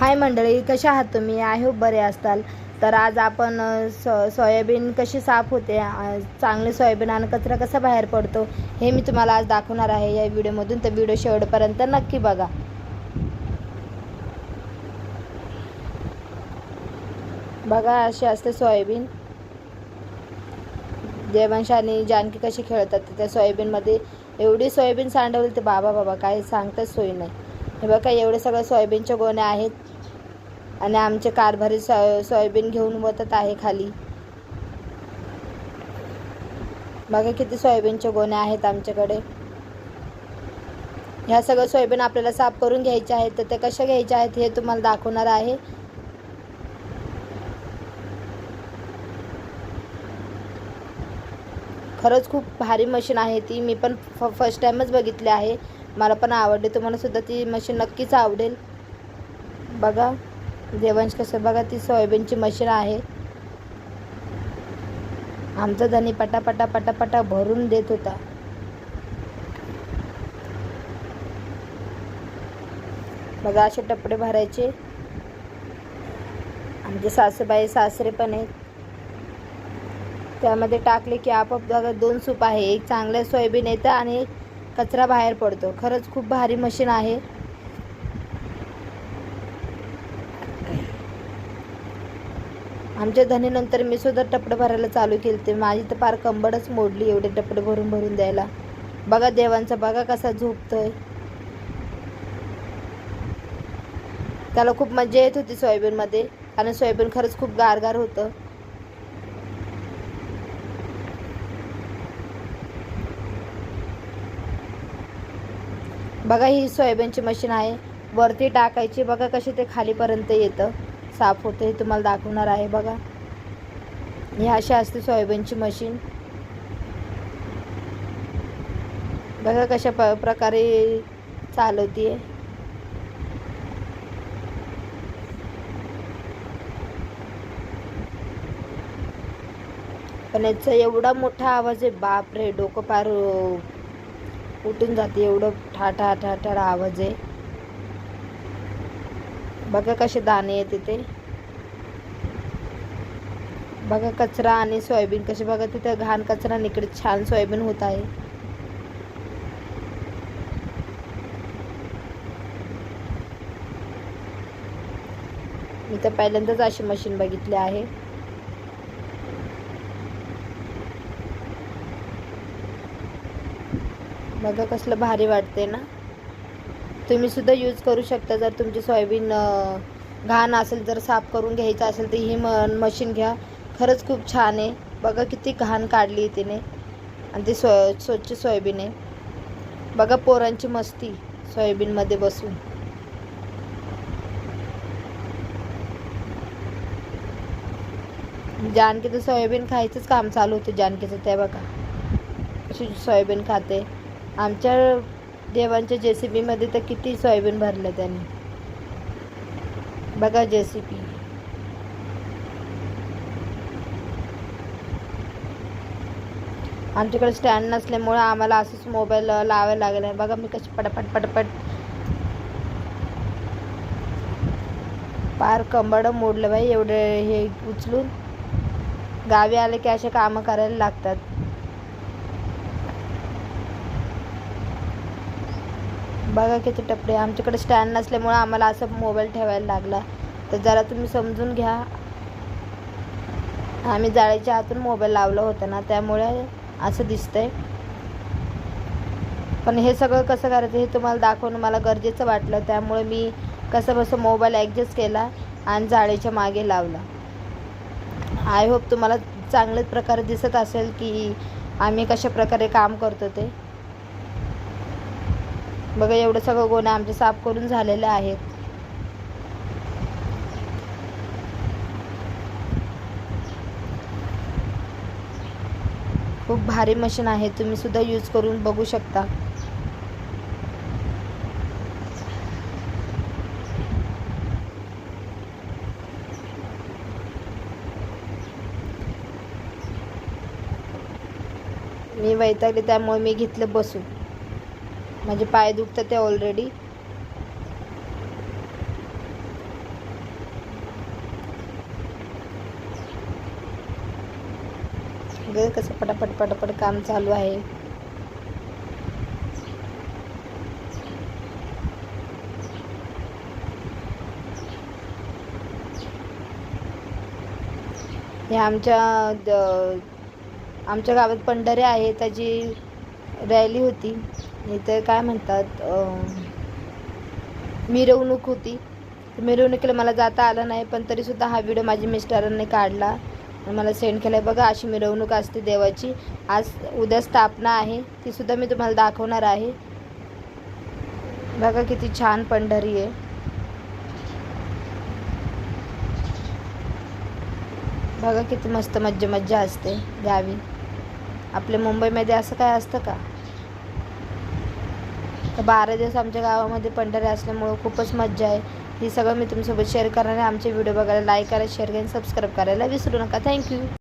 हाय मंडळी कशा आहात तुम्ही? आय होप बरे असताल. तर आज आपण सो सोयाबीन कशी साफ होते? चांगली सोयाबीन आणि कचरा कसा बाहेर पडतो? हे मी तुम्हाला आज दाखवणार आहे. या व्हिडिओमधून तर व्हिडिओ शेवटपर्यंत नक्की बघा. बघा अशी असते सोयाबीन. देवांश आणि जानकी कशी खेळतात त्या सोयाबीनमध्ये. एवढी सोयाबीन सांडवली ते बाबा बाबा काय सांगताच सोयी नाही. हे बघा एवढे सगळं सोयाबीनच्या गोण्या आहेत. आणि आमचे कारभारी सो सोयाबीन घेऊन वतत आहे खाली. बघा किती सोयाबीनच्या गोण्या आहेत आमच्याकडे. ह्या सगळं सोयाबीन आपल्याला साफ करून घ्यायचे आहेत तर ते कशा घ्यायच्या आहेत हे तुम्हाला दाखवणार आहे. खरंच खूप भारी मशीन आहे ती. मी पण फ फर्स्ट टाईमच बघितली आहे. मला पण आवडली. तुम्हाला सुद्धा ती मशीन नक्कीच आवडेल. बघा. देवांश कसं बघा ती सोयाबीनची मशीन आहे. आमचा धनी पटापटा पटापटा भरून देत होता. बघा असे टपडे भरायचे. आमचे सासूबाई सासरे पण आहेत. त्यामध्ये टाकले की आपोआप बघा दोन सूप आहे. एक चांगलं सोयाबीन येतं आणि कचरा बाहेर पडतो. खरंच खूप भारी मशीन आहे. आमच्या धनीनंतर मी सुद्धा टपडं भरायला चालू केलं ते माझी तर फार कंबडच मोडली एवढे टपडे भरून भरून द्यायला. बघा देवांचा बघा कसा झोपतोय. त्याला खूप मजा येत होती सोयाबीनमध्ये. कारण सोयाबीन खरंच खूप गारगार होतं. बघा ही सोयाबीनची मशीन आहे. वरती टाकायची. बघा कशी ते खालीपर्यंत येतं. साफ होते हे तुम्हाला दाखवणार आहे बघा. ह्या अशी असते सोयाबीनची मशीन बघा कशा प प्रकारे चालवते. पण याचा एवढा मोठा आवाज आहे बापरे! डोकं पार उठून जाते. एवढं ठा ठा ठा ठा आवाज आहे. बघा कसे दाणे येते ते बघा कचरा आणि सोयाबीन कसे बघा तिथं घाण कचरा इकडे छान सोयाबीन होत आहे. मी तर पहिल्यांदाच अशी मशीन बघितली आहे. बघा कसलं भारी वाटते ना. तुम्ही सुद्धा यूज करू शकता. जर तुमची सोयाबीन घाण असेल जर साफ करून घ्यायचं असेल तर ही म मशीन घ्या. खरंच खूप छान आहे. बघा किती घाण काढली तिने. आणि ती सो स्वच्छ सोयाबीन आहे. बघा पोरांची मस्ती सोयाबीनमध्ये बसून. जानकीचं सोयाबीन खायचंच काम चालू होतं जानकीचं ते बघा. सोयाबीन खाते. आमच्या देवांच्या जे सी बीमध्ये तर किती सोयाबीन भरलं त्यांनी. बघा जे सी बी आमच्याकडे स्टँड नसल्यामुळं आम्हाला असंच मोबाईल लावायला लागला आहे बघा मी कशी पटापट पटापट. पार कंबड मोडलं बाई एवढे हे उचलून. गावी आले की असे कामं करायला लागतात. बघा किती टपडे आमच्याकडे स्टँड नसल्यामुळं आम्हाला असं मोबाईल ठेवायला लागला. तर जरा तुम्ही समजून घ्या. आम्ही जाळीच्या आतून मोबाईल लावला होता ना त्यामुळे असं दिसतंय. पण हे सगळं कसं करायचं हे तुम्हाला दाखवणं मला गरजेचं वाटलं. त्यामुळे मी कसं बसं मोबाईल ॲडजस्ट केला आणि जाळीच्या मागे लावला. आय होप तुम्हाला चांगल्याच प्रकारे दिसत असेल की आम्ही कशा प्रकारे काम करतो ते. बघा एवढं सगळं गोणं आमचे साफ करून झालेले आहेत. खूप भारी मशीन आहे तुम्ही सुद्धा यूज करून बघू शकता. मी वैतागले त्यामुळे मी घेतलं बसून. माझे पाय दुखतात ते ऑलरेडी कसं पटापट पटापट काम चालू आहे. आमच्या आमच्या गावात पंढरे आहे त्याची रॅली होती. इथे काय म्हणतात मिरवणूक होती. मिरवणुकीला मला जाता आलं नाही पण तरीसुद्धा हा व्हिडिओ माझ्या मिस्टरांनी काढला. मला सेंड केला आहे बघा अशी मिरवणूक असते देवाची. आज उद्या स्थापना आहे ती सुद्धा मी तुम्हाला दाखवणार आहे. बघा किती छान पंढरी आहे. बघा किती मस्त मज्जा मज्जा असते गावी. आपल्या मुंबईमध्ये असं काय असतं का? तर बारा दिवस आमच्या गावामध्ये पंढरी असल्यामुळं खूपच मज्जा आहे. ही सगळं मी तुमच्यासोबत शेअर करणार आहे. आमचे व्हिडिओ बघायला लाईक करा शेअर करा सबस्क्राईब करायला विसरू नका. थँक्यू